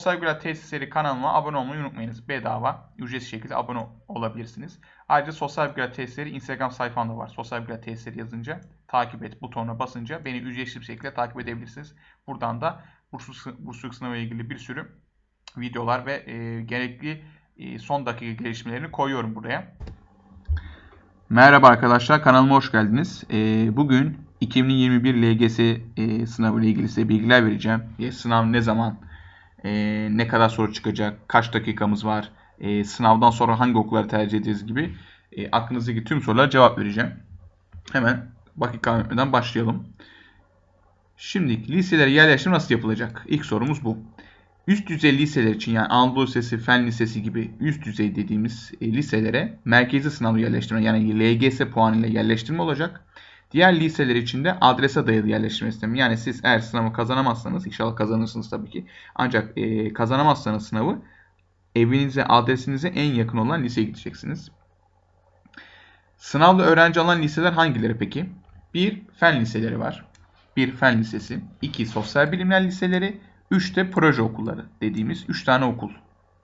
Sosyal Tesisleri kanalıma abone olmayı unutmayınız. Bedava, ücretsiz şekilde abone olabilirsiniz. Ayrıca Sosyal Bilgiler Tesisleri Instagram sayfamda var. Sosyal Bilgiler Tesisleri yazınca takip et butonuna basınca beni ücretsiz bir şekilde takip edebilirsiniz. Buradan da bursluluk, bursluluk sınavı ile ilgili bir sürü videolar ve e, gerekli e, son dakika gelişmelerini koyuyorum buraya. Merhaba arkadaşlar kanalıma hoş geldiniz. E, bugün 2021 LGS e, sınavı ile ilgili size bilgiler vereceğim. E, sınav ne zaman, e, ne kadar soru çıkacak, kaç dakikamız var, e, sınavdan sonra hangi okulları tercih edeceğiz gibi e, aklınızdaki tüm sorulara cevap vereceğim. Hemen vakit kaybetmeden başlayalım. Şimdi liselere yerleştirme nasıl yapılacak? İlk sorumuz bu. Üst düzey liseler için yani Anadolu Lisesi, Fen Lisesi gibi üst düzey dediğimiz e, liselere merkezi sınavı yerleştirme yani LGS puanıyla yerleştirme olacak. Diğer liseler için de adrese dayalı yerleştirme sistemi. Yani siz eğer sınavı kazanamazsanız, inşallah kazanırsınız tabii ki. Ancak e, kazanamazsanız sınavı evinize, adresinize en yakın olan liseye gideceksiniz. Sınavda öğrenci alan liseler hangileri peki? Bir, fen liseleri var. Bir fen lisesi. iki sosyal bilimler liseleri. Üç de proje okulları dediğimiz üç tane okul.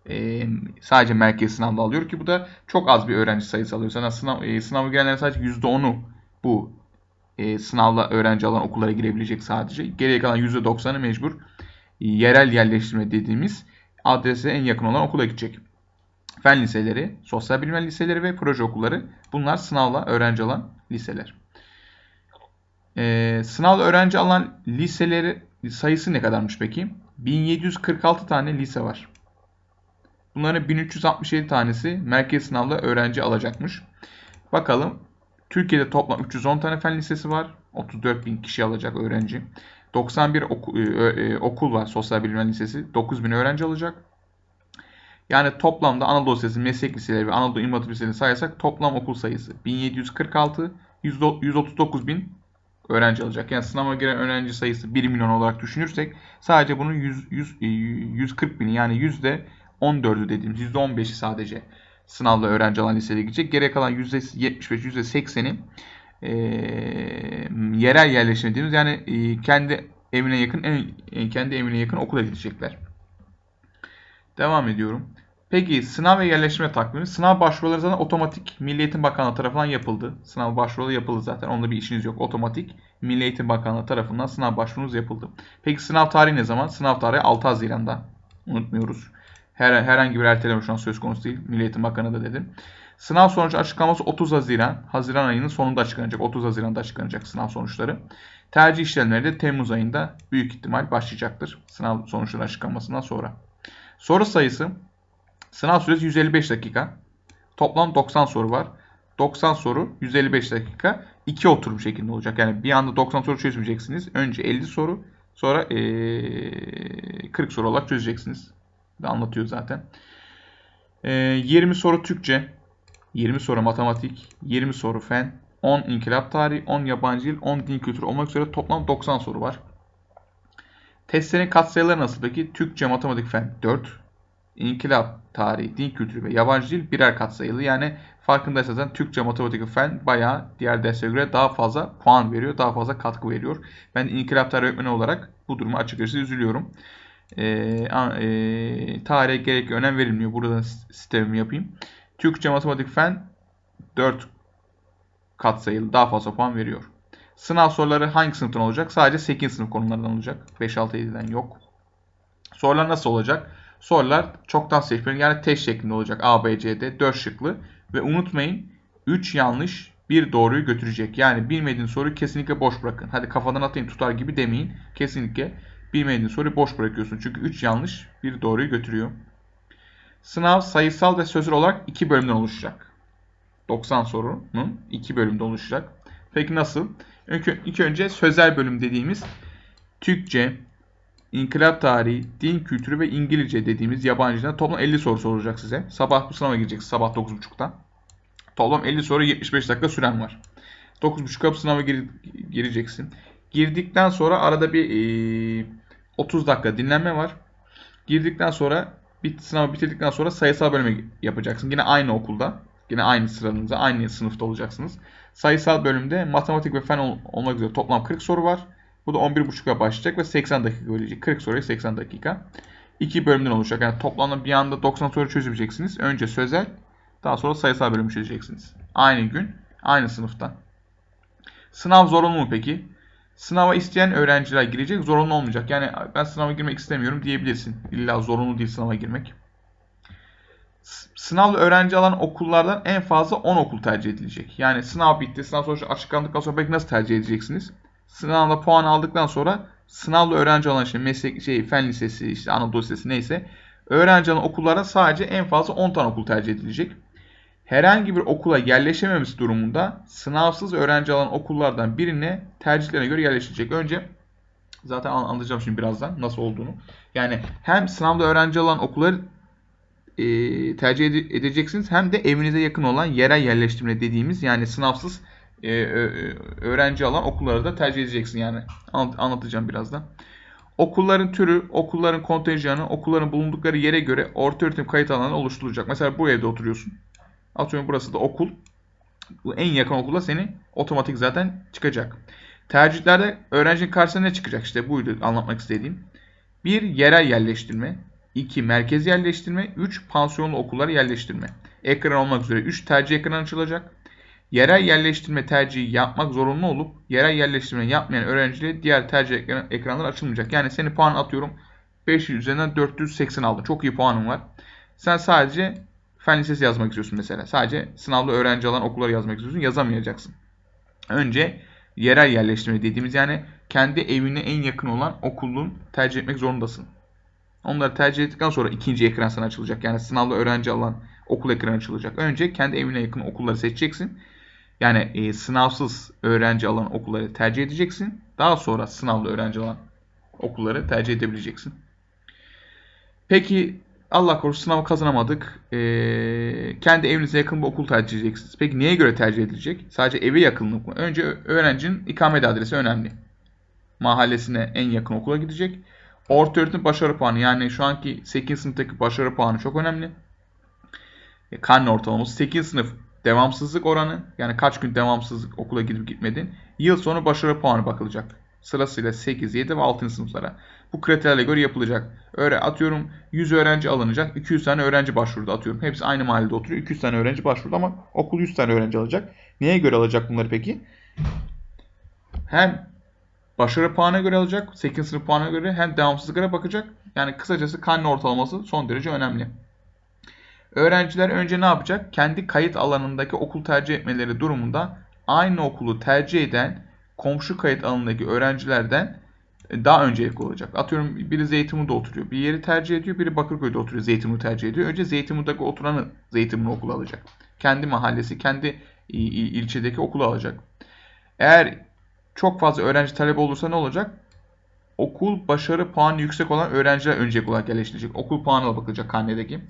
Ee, sadece merkez sınavda alıyor ki bu da çok az bir öğrenci sayısı alıyor. Sana sınav, e, sınavı gelenlerin sadece %10'u bu e, sınavla öğrenci alan okullara girebilecek sadece. Geriye kalan %90'ı mecbur e, yerel yerleştirme dediğimiz adrese en yakın olan okula gidecek. Fen liseleri, sosyal bilimler liseleri ve proje okulları bunlar sınavla öğrenci alan liseler. Ee, sınavla öğrenci alan liseleri sayısı ne kadarmış peki? 1746 tane lise var. Bunların 1367 tanesi merkez sınavla öğrenci alacakmış. Bakalım Türkiye'de toplam 310 tane fen lisesi var. 34 bin kişi alacak öğrenci. 91 oku, e, okul var sosyal bilimler lisesi. 9 bin öğrenci alacak. Yani toplamda Anadolu Lisesi, Meslek Liseleri ve Anadolu İmam Hatip Liseleri sayarsak toplam okul sayısı 1746, 139 bin öğrenci alacak. Yani sınava giren öğrenci sayısı 1 milyon olarak düşünürsek sadece bunun 100, 100, 140 bini yani %14'ü dediğimiz %15'i sadece sınavla öğrenci alan liseye gidecek. Geri kalan %75, %80'i e, yerel yerleşim dediğimiz yani e, kendi evine yakın en, kendi evine yakın okula gidecekler. Devam ediyorum. Peki sınav ve yerleştirme takvimi. Sınav başvuruları zaten otomatik Milli Eğitim Bakanlığı tarafından yapıldı. Sınav başvuruları yapıldı zaten. Onda bir işiniz yok. Otomatik Milli Eğitim Bakanlığı tarafından sınav başvurunuz yapıldı. Peki sınav tarihi ne zaman? Sınav tarihi 6 Haziran'da. Unutmuyoruz. Her, herhangi bir erteleme şu an söz konusu değil. Milli Eğitim Bakanı da dedim. Sınav sonucu açıklaması 30 Haziran. Haziran ayının sonunda açıklanacak. 30 Haziran'da açıklanacak sınav sonuçları. Tercih işlemleri de Temmuz ayında büyük ihtimal başlayacaktır. Sınav sonuçları açıklanmasından sonra. Soru sayısı sınav süresi 155 dakika. Toplam 90 soru var. 90 soru 155 dakika. 2 oturum şeklinde olacak. Yani bir anda 90 soru çözmeyeceksiniz. Önce 50 soru sonra ee, 40 soru olarak çözeceksiniz. Anlatıyor zaten. E, 20 soru Türkçe, 20 soru matematik, 20 soru fen, 10 inkılap tarihi, 10 yabancı dil, 10 din kültürü olmak üzere toplam 90 soru var. Testlerin katsayıları nasıl peki? Türkçe, matematik, fen 4. İnkılap, tarihi, din kültürü ve yabancı dil birer katsayılı. Yani farkındaysanız Türkçe, matematik ve fen bayağı diğer derslere göre daha fazla puan veriyor. Daha fazla katkı veriyor. Ben inkılap tarihi öğretmeni olarak bu duruma açıkçası üzülüyorum. Ee, e, tarihe gerek önem verilmiyor. Burada sistemimi yapayım. Türkçe, matematik, fen 4 katsayılı daha fazla puan veriyor. Sınav soruları hangi sınıftan olacak? Sadece 8 sınıf konulardan olacak. 5, 6, 7'den yok. Sorular nasıl olacak? Sorular çoktan seçmeli yani test şeklinde olacak. A, B, C, D 4 şıklı. Ve unutmayın 3 yanlış bir doğruyu götürecek. Yani bilmediğin soruyu kesinlikle boş bırakın. Hadi kafadan atayım tutar gibi demeyin. Kesinlikle bilmediğin soruyu boş bırakıyorsun. Çünkü 3 yanlış bir doğruyu götürüyor. Sınav sayısal ve sözel olarak 2 bölümden oluşacak. 90 sorunun 2 bölümde oluşacak. Peki nasıl? İlk önce sözel bölüm dediğimiz Türkçe, İnkılap tarihi, din kültürü ve İngilizce dediğimiz yabancıdan toplam 50 soru sorulacak size. Sabah bu sınava gireceksin sabah 9.30'da. Toplam 50 soru 75 dakika süren var. 9.30'da bu sınava gir, gireceksin. Girdikten sonra arada bir e, 30 dakika dinlenme var. Girdikten sonra bit, sınavı bitirdikten sonra sayısal bölümü yapacaksın. Yine aynı okulda. Yine aynı sıranızda, aynı sınıfta olacaksınız. Sayısal bölümde matematik ve fen ol, olmak üzere toplam 40 soru var. Bu da 11.30'a başlayacak ve 80 dakika gelecek. 40 soruya 80 dakika. iki bölümden oluşacak. Yani toplamda bir anda 90 soru çözemeyeceksiniz. Önce sözel, daha sonra sayısal bölümü çözeceksiniz. Aynı gün, aynı sınıfta. Sınav zorunlu mu peki? Sınava isteyen öğrenciler girecek, zorunlu olmayacak. Yani ben sınava girmek istemiyorum diyebilirsin. İlla zorunlu değil sınava girmek. Sınavla öğrenci alan okullardan en fazla 10 okul tercih edilecek. Yani sınav bitti, sınav sonucu açıklandıktan sonra peki nasıl tercih edeceksiniz? Sınavda puan aldıktan sonra sınavla öğrenci alan şey, meslek şey, fen lisesi, işte Anadolu Lisesi neyse öğrenci alan okullara sadece en fazla 10 tane okul tercih edilecek. Herhangi bir okula yerleşememesi durumunda sınavsız öğrenci alan okullardan birine tercihlerine göre yerleştirecek. Önce zaten anlatacağım şimdi birazdan nasıl olduğunu. Yani hem sınavda öğrenci alan okulları e, tercih ede edeceksiniz hem de evinize yakın olan yerel yerleştirme dediğimiz yani sınavsız e, öğrenci alan okulları da tercih edeceksin yani. Anlatacağım birazdan. Okulların türü, okulların kontenjanı, okulların bulundukları yere göre orta öğretim kayıt alanı oluşturulacak. Mesela bu evde oturuyorsun. Atıyorum burası da okul. En yakın okula seni otomatik zaten çıkacak. Tercihlerde öğrencinin karşısına ne çıkacak? İşte buydu anlatmak istediğim. Bir yerel yerleştirme. 2 merkez yerleştirme. 3 pansiyonlu okullara yerleştirme. Ekran olmak üzere 3 tercih ekranı açılacak. Yerel yerleştirme tercihi yapmak zorunlu olup yerel yerleştirme yapmayan öğrencilere diğer tercih ekran, ekranlar açılmayacak. Yani seni puan atıyorum 500 üzerinden 480 aldın. Çok iyi puanın var. Sen sadece fen lisesi yazmak istiyorsun mesela. Sadece sınavlı öğrenci alan okulları yazmak istiyorsun. Yazamayacaksın. Önce yerel yerleştirme dediğimiz yani kendi evine en yakın olan okulun tercih etmek zorundasın. Onları tercih ettikten sonra ikinci ekran sana açılacak. Yani sınavlı öğrenci alan okul ekranı açılacak. Önce kendi evine yakın okulları seçeceksin. Yani e, sınavsız öğrenci alan okulları tercih edeceksin. Daha sonra sınavlı öğrenci alan okulları tercih edebileceksin. Peki Allah korusun sınavı kazanamadık. Ee, kendi evinize yakın bir okul tercih edeceksiniz. Peki neye göre tercih edilecek? Sadece eve yakınlık mı? Önce öğrencinin ikamet adresi önemli. Mahallesine en yakın okula gidecek. Orta öğretim başarı puanı yani şu anki 8. sınıftaki başarı puanı çok önemli. E, karne ortalaması 8 sınıf devamsızlık oranı yani kaç gün devamsızlık okula gidip gitmedin. Yıl sonu başarı puanı bakılacak. Sırasıyla 8, 7 ve 6. sınıflara. Bu kriterlerle göre yapılacak. Öyle atıyorum 100 öğrenci alınacak. 200 tane öğrenci başvurdu atıyorum. Hepsi aynı mahallede oturuyor. 200 tane öğrenci başvurdu ama okul 100 tane öğrenci alacak. Neye göre alacak bunları peki? Hem başarı puanına göre alacak. 8 sınıf puanına göre hem devamsızlıklara bakacak. Yani kısacası karne ortalaması son derece önemli. Öğrenciler önce ne yapacak? Kendi kayıt alanındaki okul tercih etmeleri durumunda aynı okulu tercih eden komşu kayıt alanındaki öğrencilerden daha öncelikli olacak. Atıyorum biri Zeytinburnu'da oturuyor. Bir yeri tercih ediyor. Biri Bakırköy'de oturuyor. Zeytinburnu tercih ediyor. Önce Zeytinburnu'daki oturanı Zeytinburnu okulu alacak. Kendi mahallesi, kendi ilçedeki okulu alacak. Eğer çok fazla öğrenci talebi olursa ne olacak? Okul başarı puanı yüksek olan öğrenciler öncelik olarak yerleştirecek. Okul puanına bakılacak karnedeki.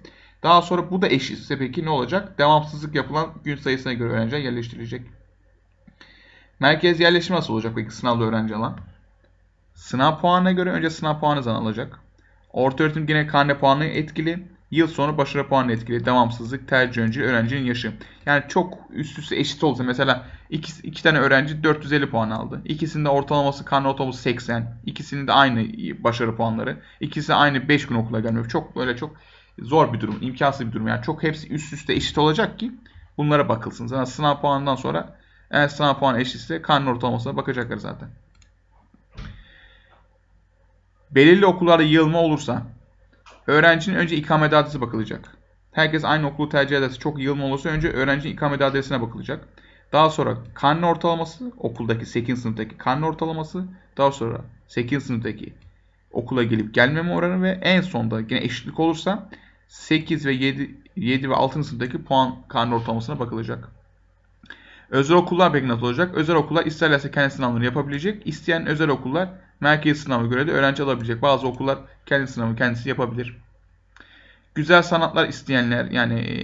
Daha sonra bu da eşitse peki ne olacak? Devamsızlık yapılan gün sayısına göre öğrenciler yerleştirilecek. Merkez yerleşimi nasıl olacak peki sınavda öğrenci alan? Sınav puanına göre önce sınav puanı alacak. Orta öğretim yine karne puanı etkili. Yıl sonu başarı puanı etkili. Devamsızlık, tercih öncü, öğrencinin yaşı. Yani çok üst üste eşit olsa mesela iki, iki tane öğrenci 450 puan aldı. İkisinde ortalaması karne ortalaması 80. İkisinin de aynı başarı puanları. İkisi aynı 5 gün okula gelmiyor. Çok böyle çok zor bir durum. imkansız bir durum. Yani çok hepsi üst üste eşit olacak ki bunlara bakılsın. Zaten sınav puanından sonra eğer sınav puanı eşitse karne ortalamasına bakacaklar zaten. Belirli okullarda yığılma olursa öğrencinin önce ikamet adresi bakılacak. Herkes aynı okulu tercih ederse çok yığılma olursa önce öğrencinin ikamet adresine bakılacak. Daha sonra karne ortalaması, okuldaki 8. sınıftaki karne ortalaması, daha sonra 8. sınıftaki okula gelip gelmeme oranı ve en sonda yine eşitlik olursa 8 ve 7, 7 ve 6. sınıftaki puan karne ortalamasına bakılacak. Özel okullar peki nasıl olacak? Özel okullar isterlerse kendi sınavlarını yapabilecek. İsteyen özel okullar merkez sınavı göre de öğrenci alabilecek. Bazı okullar kendi sınavı kendisi yapabilir. Güzel sanatlar isteyenler yani e,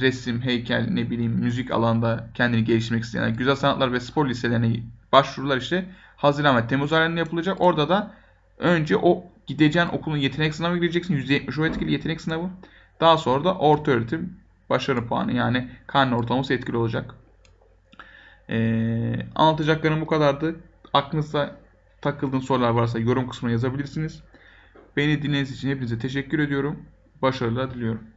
resim, heykel, ne bileyim müzik alanda kendini geliştirmek isteyenler, güzel sanatlar ve spor liselerine başvurular işte Haziran ve Temmuz aylarında yapılacak. Orada da önce o gideceğin okulun yetenek sınavı gireceksin. %70 o etkili yetenek sınavı. Daha sonra da orta öğretim başarı puanı yani karne ortalaması etkili olacak. Ee, anlatacaklarım bu kadardı. Aklınızda takıldığın sorular varsa yorum kısmına yazabilirsiniz. Beni dinlediğiniz için hepinize teşekkür ediyorum. Başarılar diliyorum.